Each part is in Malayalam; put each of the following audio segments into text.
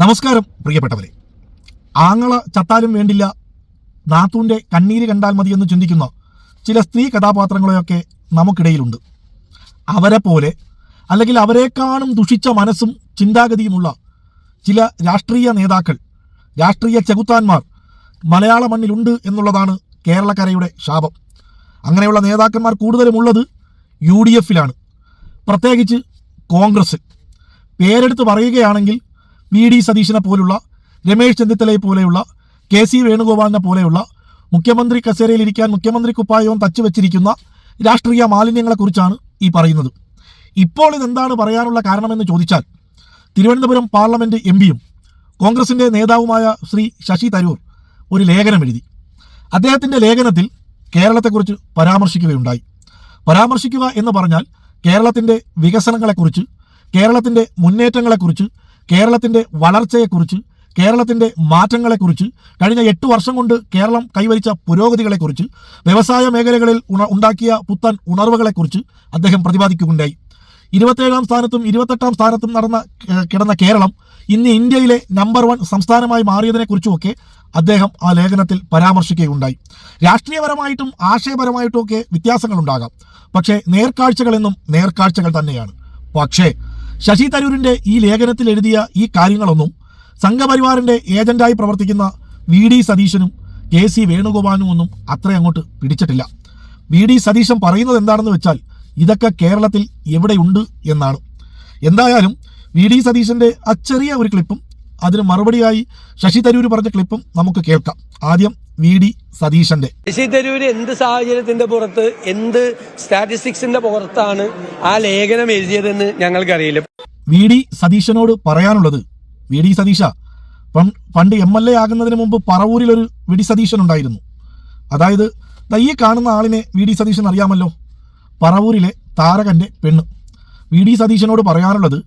നമസ്കാരം പ്രിയപ്പെട്ടവരെ. ആങ്ങള ചത്താലും വേണ്ടില്ല. നാത്തൂന്റെ കണ്ണീര് കണ്ടാൽ മതി എന്ന് ചിന്തിക്കുന്ന ചില സ്ത്രീ കഥാപാത്രങ്ങളെയൊക്കെ നമുക്കിടയിലുണ്ട്. അവരെ പോലെ അല്ലെങ്കിൽ അവരെക്കാളും ദുഷിച്ച മനസ്സും ചിന്താഗതിയുമുള്ള ചില രാഷ്ട്രീയ നേതാക്കൾ രാഷ്ട്രീയ ചെകുത്താന്മാർ മലയാള മണ്ണിലുണ്ട് എന്നുള്ളതാണ് കേരളക്കരയുടെ ശാപം. അങ്ങനെയുള്ള നേതാക്കന്മാർ കൂടുതലും ഉള്ളത് യു ഡി എഫിലാണ്. പ്രത്യേകിച്ച് കോൺഗ്രസ് പേരെടുത്ത് പറയുകയാണെങ്കിൽ വി ഡി സതീശനെ പോലുള്ള രമേശ് ചെന്നിത്തലയെ പോലെയുള്ള കെ സി വേണുഗോപാലിനെ പോലെയുള്ള മുഖ്യമന്ത്രി കസേരയിൽ ഇരിക്കാൻ മുഖ്യമന്ത്രി കുപ്പായവും തച്ചു വെച്ചിരിക്കുന്ന രാഷ്ട്രീയ മാലിന്യങ്ങളെക്കുറിച്ചാണ് ഈ പറയുന്നത്. ഇപ്പോൾ ഇതെന്താണ് പറയാനുള്ള കാരണമെന്ന് ചോദിച്ചാൽ തിരുവനന്തപുരം പാർലമെന്റ് എം പിയും കോൺഗ്രസിന്റെ നേതാവുമായ ശ്രീ ശശി തരൂർ ഒരു ലേഖനം എഴുതി. അദ്ദേഹത്തിന്റെ ലേഖനത്തിൽ കേരളത്തെക്കുറിച്ച് പരാമർശിക്കുകയുണ്ടായി. പരാമർശിക്കുക എന്ന് പറഞ്ഞാൽ കേരളത്തിന്റെ വികസനങ്ങളെക്കുറിച്ച് കേരളത്തിന്റെ മുന്നേറ്റങ്ങളെക്കുറിച്ച് കേരളത്തിന്റെ വളർച്ചയെക്കുറിച്ച് കേരളത്തിന്റെ മാറ്റങ്ങളെക്കുറിച്ച് കഴിഞ്ഞ എട്ട് വർഷം കൊണ്ട് കേരളം കൈവരിച്ച പുരോഗതികളെക്കുറിച്ച് വ്യവസായ മേഖലകളിൽ ഉണ ഉണ്ടാക്കിയ പുത്തൻ ഉണർവുകളെക്കുറിച്ച് അദ്ദേഹം പ്രതിപാദിക്കുകയുണ്ടായി. ഇരുപത്തേഴാം സ്ഥാനത്തും ഇരുപത്തെട്ടാം സ്ഥാനത്തും നടന്ന കിടന്ന കേരളം ഇന്ന് ഇന്ത്യയിലെ നമ്പർ വൺ സംസ്ഥാനമായി മാറിയതിനെക്കുറിച്ചുമൊക്കെ അദ്ദേഹം ആ ലേഖനത്തിൽ പരാമർശിക്കുകയുണ്ടായി. രാഷ്ട്രീയപരമായിട്ടും ആശയപരമായിട്ടും ഒക്കെ വ്യത്യാസങ്ങളുണ്ടാകാം. പക്ഷേ നേർക്കാഴ്ചകളെന്നും നേർക്കാഴ്ചകൾ തന്നെയാണ്. പക്ഷേ ശശി തരൂരിന്റെ ഈ ലേഖനത്തിൽ എഴുതിയ ഈ കാര്യങ്ങളൊന്നും സംഘപരിവാറിന്റെ ഏജന്റായി പ്രവർത്തിക്കുന്ന വി ഡി സതീശനും കെ സി വേണുഗോപാലും ഒന്നും അത്ര അങ്ങോട്ട് പിടിച്ചിട്ടില്ല. വി ഡി സതീശൻ പറയുന്നത് എന്താണെന്ന് വെച്ചാൽ ഇതൊക്കെ കേരളത്തിൽ എവിടെയുണ്ട് എന്നാണ്. എന്തായാലും വി ഡി സതീശന്റെ ആ ചെറിയ ഒരു ക്ലിപ്പും അതിന് മറുപടിയായി ശശി തരൂർ പറഞ്ഞ ക്ലിപ്പും നമുക്ക് കേൾക്കാം. ആദ്യം വി ഡി സതീശന്റെ. ശശി തരൂര് എന്ത് സാഹചര്യത്തിന്റെ പുറത്ത് എന്ത് സ്റ്റാറ്റിസ്റ്റിക്സിന്റെ പുറത്താണ് ആ ലേഖനം എഴുതിയതെന്ന് ഞങ്ങൾക്കറിയില്ല. വി ഡി സതീശനോട് പറയാനുള്ളത്. വി ഡി സതീശ പണ്ട് എം എൽ എ ആകുന്നതിന് മുമ്പ് പറവൂരിൽ ഒരു വി ഡി സതീശൻ ഉണ്ടായിരുന്നു. അതായത് തയ്യെ കാണുന്ന ആളിനെ വി ഡി സതീശൻ അറിയാമല്ലോ? പറവൂരിലെ താരകന്റെ പെണ്ണ്. വി ഡി സതീശനോട് പറയാനുള്ളത്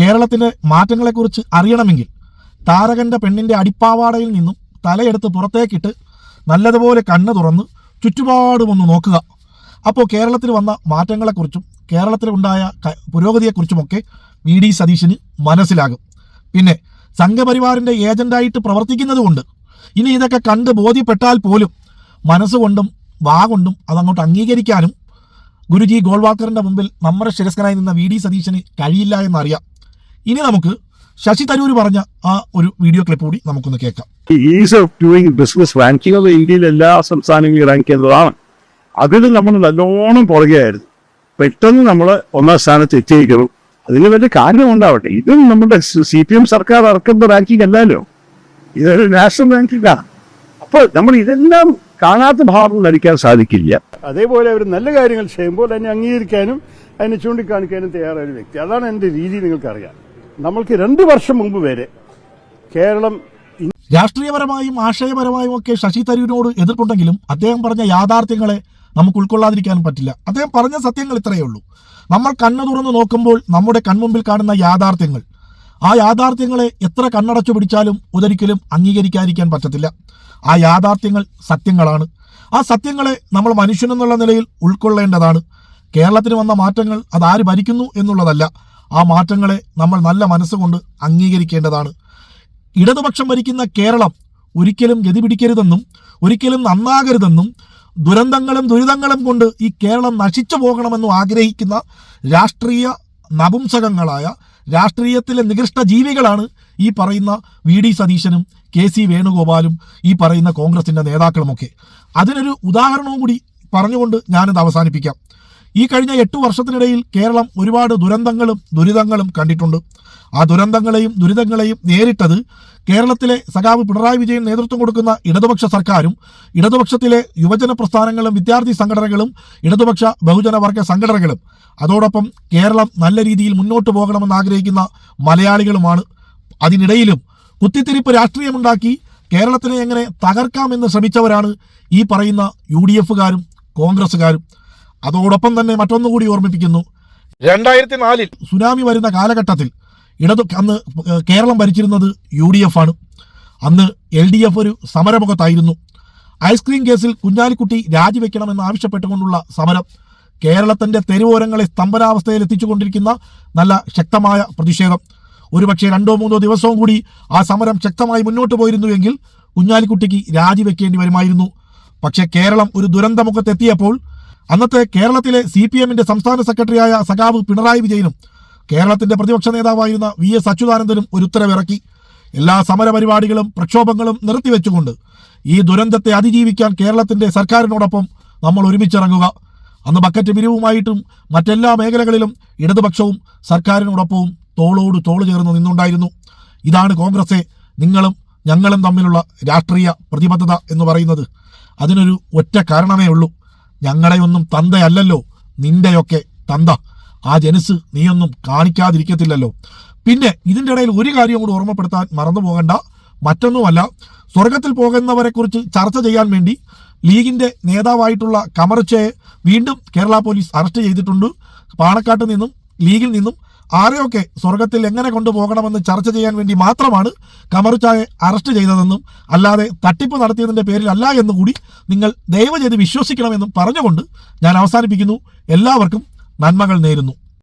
കേരളത്തിലെ മാറ്റങ്ങളെക്കുറിച്ച് അറിയണമെങ്കിൽ താരകന്റെ പെണ്ണിന്റെ അടിപ്പാവാടയിൽ നിന്നും തലയെടുത്ത് പുറത്തേക്കിട്ട് നല്ലതുപോലെ കണ്ണ് തുറന്ന് ചുറ്റുപാടും ഒന്ന് നോക്കുക. അപ്പോൾ കേരളത്തിൽ വന്ന മാറ്റങ്ങളെക്കുറിച്ചും കേരളത്തിലുണ്ടായ പുരോഗതിയെക്കുറിച്ചുമൊക്കെ വി ഡി സതീശന് മനസ്സിലാകും. പിന്നെ സംഘപരിവാറിന്റെ ഏജന്റായിട്ട് പ്രവർത്തിക്കുന്നതുകൊണ്ട് ഇനി ഇതൊക്കെ കണ്ട് ബോധ്യപ്പെട്ടാൽ പോലും മനസ്സുകൊണ്ടും വാ കൊണ്ടും അതങ്ങോട്ട് അംഗീകരിക്കാനും ഗുരുജി ഗോൾവാക്കറിന്റെ മുമ്പിൽ നമ്മുടെ ശിരസ്കനായി നിന്ന വി ഡി സതീശന് കഴിയില്ല എന്നറിയാം. ഇനി നമുക്ക് ശശി തരൂർ പറഞ്ഞ ആ ഒരു വീഡിയോ ക്ലിപ്പ് കൂടി നമുക്കൊന്ന് കേൾക്കാം. Ease of doing business ranking അത് ഇന്ത്യയിൽ എല്ലാ സംസ്ഥാനങ്ങളിലും റാങ്ക് ചെയ്തതാണ് അതിൽ നമ്മൾ നല്ലോണം പുറകെയായിരുന്നു പെട്ടെന്ന് നമ്മൾ ഒന്നാം സ്ഥാനത്ത് എത്തിയിരിക്കണം അതിന് വലിയ കാരണം ഉണ്ടാവട്ടെ ഇതും നമ്മുടെ സി പി എം സർക്കാർ ഇറക്കുന്ന റാങ്കിങ് അല്ലല്ലോ ഇതൊരു നാഷണൽ റാങ്കിങ്ങാണ് അപ്പോൾ നമ്മൾ ഇതെല്ലാം കാണാത്ത ഭാവം നടിക്കാൻ സാധിക്കില്ല. അതേപോലെ അവർ നല്ല കാര്യങ്ങൾ ചെയ്യുമ്പോൾ അതിനെ അംഗീകരിക്കാനും അതിനെ ചൂണ്ടിക്കാണിക്കാനും തയ്യാറായ ഒരു വ്യക്തി. അതാണ് എന്റെ രീതി നിങ്ങൾക്കറിയാം. നമ്മൾക്ക് രണ്ട് വർഷം മുമ്പ് വരെ കേരളം രാഷ്ട്രീയപരമായും ആശയപരമായും ഒക്കെ ശശി തരൂരിനോട് എതിർപ്പുണ്ടെങ്കിലും അദ്ദേഹം പറഞ്ഞ യാഥാർത്ഥ്യങ്ങളെ നമുക്ക് ഉൾക്കൊള്ളാതിരിക്കാൻ പറ്റില്ല. അദ്ദേഹം പറഞ്ഞ സത്യങ്ങൾ ഇത്രയേ ഉള്ളൂ. നമ്മൾ കണ്ണു തുറന്ന് നോക്കുമ്പോൾ നമ്മുടെ കൺമുമ്പിൽ കാണുന്ന യാഥാർത്ഥ്യങ്ങൾ. ആ യാഥാർത്ഥ്യങ്ങളെ എത്ര കണ്ണടച്ചു പിടിച്ചാലും ഒരിക്കലും അംഗീകരിക്കാതിരിക്കാൻ പറ്റത്തില്ല. ആ യാഥാർത്ഥ്യങ്ങൾ സത്യങ്ങളാണ്. ആ സത്യങ്ങളെ നമ്മൾ മനുഷ്യനെന്നുള്ള നിലയിൽ ഉൾക്കൊള്ളേണ്ടതാണ്. കേരളത്തിന് വന്ന മാറ്റങ്ങൾ അത് ആര് ഭരിക്കുന്നു എന്നുള്ളതല്ല. ആ മാറ്റങ്ങളെ നമ്മൾ നല്ല മനസ്സുകൊണ്ട് അംഗീകരിക്കേണ്ടതാണ്. ഇടതുപക്ഷം ഭരിക്കുന്ന കേരളം ഒരിക്കലും ഗതി പിടിക്കരുതെന്നും ഒരിക്കലും നന്നാകരുതെന്നും ദുരന്തങ്ങളും ദുരിതങ്ങളും കൊണ്ട് ഈ കേരളം നശിച്ചു പോകണമെന്നും ആഗ്രഹിക്കുന്ന രാഷ്ട്രീയ നപുംസകങ്ങളായ രാഷ്ട്രീയത്തിലെ നികൃഷ്ട ജീവികളാണ് ഈ പറയുന്ന വി ഡി സതീശനും കെ സി വേണുഗോപാലും ഈ പറയുന്ന കോൺഗ്രസിന്റെ നേതാക്കളുമൊക്കെ. അതിനൊരു ഉദാഹരണവും കൂടി പറഞ്ഞുകൊണ്ട് ഞാനിത് അവസാനിപ്പിക്കാം. ഈ കഴിഞ്ഞ എട്ട് വർഷത്തിനിടയിൽ കേരളം ഒരുപാട് ദുരന്തങ്ങളും ദുരിതങ്ങളും കണ്ടിട്ടുണ്ട്. ആ ദുരന്തങ്ങളെയും ദുരിതങ്ങളെയും നേരിട്ടത് കേരളത്തിലെ സഖാവ് പിണറായി വിജയൻ നേതൃത്വം കൊടുക്കുന്ന ഇടതുപക്ഷ സർക്കാരും ഇടതുപക്ഷത്തിലെ യുവജന പ്രസ്ഥാനങ്ങളും വിദ്യാർത്ഥി സംഘടനകളും ഇടതുപക്ഷ ബഹുജനവർഗ സംഘടനകളും. അതോടൊപ്പം കേരളം നല്ല രീതിയിൽ മുന്നോട്ട് പോകണമെന്ന് ആഗ്രഹിക്കുന്ന മലയാളികളുമാണ്. അതിനിടയിലും കുത്തിത്തിരിപ്പ് രാഷ്ട്രീയമുണ്ടാക്കി കേരളത്തിനെ എങ്ങനെ തകർക്കാമെന്ന് ശ്രമിച്ചവരാണ് ഈ പറയുന്ന യു ഡി എഫുകാരും കോൺഗ്രസ്സുകാരും. അതോടൊപ്പം തന്നെ മറ്റൊന്നുകൂടി ഓർമ്മിപ്പിക്കുന്നു. രണ്ടായിരത്തി നാലിൽ സുനാമി വരുന്ന കാലഘട്ടത്തിൽ ഇടതു അന്ന് കേരളം ഭരിച്ചിരുന്നത് യു ഡി എഫ് ആണ്. അന്ന് എൽ ഡി എഫ് ഒരു സമരമുഖത്തായിരുന്നു. ഐസ്ക്രീം കേസിൽ കുഞ്ഞാലിക്കുട്ടി രാജിവെക്കണമെന്ന് ആവശ്യപ്പെട്ടുകൊണ്ടുള്ള സമരം കേരളത്തിന്റെ തെരുവോരങ്ങളെ സ്തംഭനാവസ്ഥയിൽ എത്തിച്ചുകൊണ്ടിരിക്കുന്ന നല്ല ശക്തമായ പ്രതിഷേധം. ഒരുപക്ഷെ രണ്ടോ മൂന്നോ ദിവസവും കൂടി ആ സമരം ശക്തമായി മുന്നോട്ട് പോയിരുന്നുവെങ്കിൽ കുഞ്ഞാലിക്കുട്ടിക്ക് രാജിവെക്കേണ്ടി വരുമായിരുന്നു. പക്ഷേ കേരളം ഒരു ദുരന്തമുഖത്തെത്തിയപ്പോൾ അന്നത്തെ കേരളത്തിലെ സി പി എമ്മിന്റെ സംസ്ഥാന സെക്രട്ടറിയായ സഖാവ് പിണറായി വിജയനും കേരളത്തിന്റെ പ്രതിപക്ഷ നേതാവായിരുന്ന വി എസ് അച്യുതാനന്ദനും ഒരു ഉത്തരവിറക്കി. എല്ലാ സമരപരിപാടികളും പ്രക്ഷോഭങ്ങളും നിർത്തിവെച്ചുകൊണ്ട് ഈ ദുരന്തത്തെ അതിജീവിക്കാൻ കേരളത്തിന്റെ സർക്കാരിനോടൊപ്പം നമ്മൾ ഒരുമിച്ചിറങ്ങുക. അന്ന് ബക്കറ്റ് പിരിവുമായിട്ടും മറ്റെല്ലാ മേഖലകളിലും ഇടതുപക്ഷവും സർക്കാരിനോടൊപ്പവും തോളോട് തോൾ ചേർന്ന് നിന്നുണ്ടായിരുന്നു. ഇതാണ് കോൺഗ്രസ്സെ നിങ്ങളും ഞങ്ങളും തമ്മിലുള്ള രാഷ്ട്രീയ പ്രതിബദ്ധത എന്ന് പറയുന്നത്. അതിനൊരു ഒറ്റ കാരണമേ ഉള്ളൂ. ഞങ്ങളുടെയൊന്നും തന്തയല്ലല്ലോ. നിന്റെയൊക്കെ തന്ത. ആ ജനസ് നീയൊന്നും കാണിക്കാതിരിക്കത്തില്ലല്ലോ. പിന്നെ ഇതിന്റെ ഇടയിൽ ഒരു കാര്യം കൂടി ഓർമ്മപ്പെടുത്താൻ മറന്നു പോകണ്ട. മറ്റൊന്നുമല്ല സ്വർഗത്തിൽ പോകുന്നവരെ കുറിച്ച് ചർച്ച ചെയ്യാൻ വേണ്ടി ലീഗിന്റെ നേതാവായിട്ടുള്ള കമർച്ചയെ വീണ്ടും കേരള പോലീസ് അറസ്റ്റ് ചെയ്തിട്ടുണ്ട്. പാണക്കാട്ട് നിന്നും ലീഗിൽ നിന്നും ആരെയൊക്കെ സ്വർഗത്തിൽ എങ്ങനെ കൊണ്ടുപോകണമെന്ന് ചർച്ച ചെയ്യാൻ വേണ്ടി മാത്രമാണ് കമറുച്ചായെ അറസ്റ്റ് ചെയ്തതെന്നും അല്ലാതെ തട്ടിപ്പ് നടത്തിയതിന്റെ പേരിലല്ല എന്നുകൂടി നിങ്ങൾ ദയവ് ചെയ്ത് വിശ്വസിക്കണമെന്നും പറഞ്ഞുകൊണ്ട് ഞാൻ അവസാനിപ്പിക്കുന്നു. എല്ലാവർക്കും നന്മകൾ നേരുന്നു.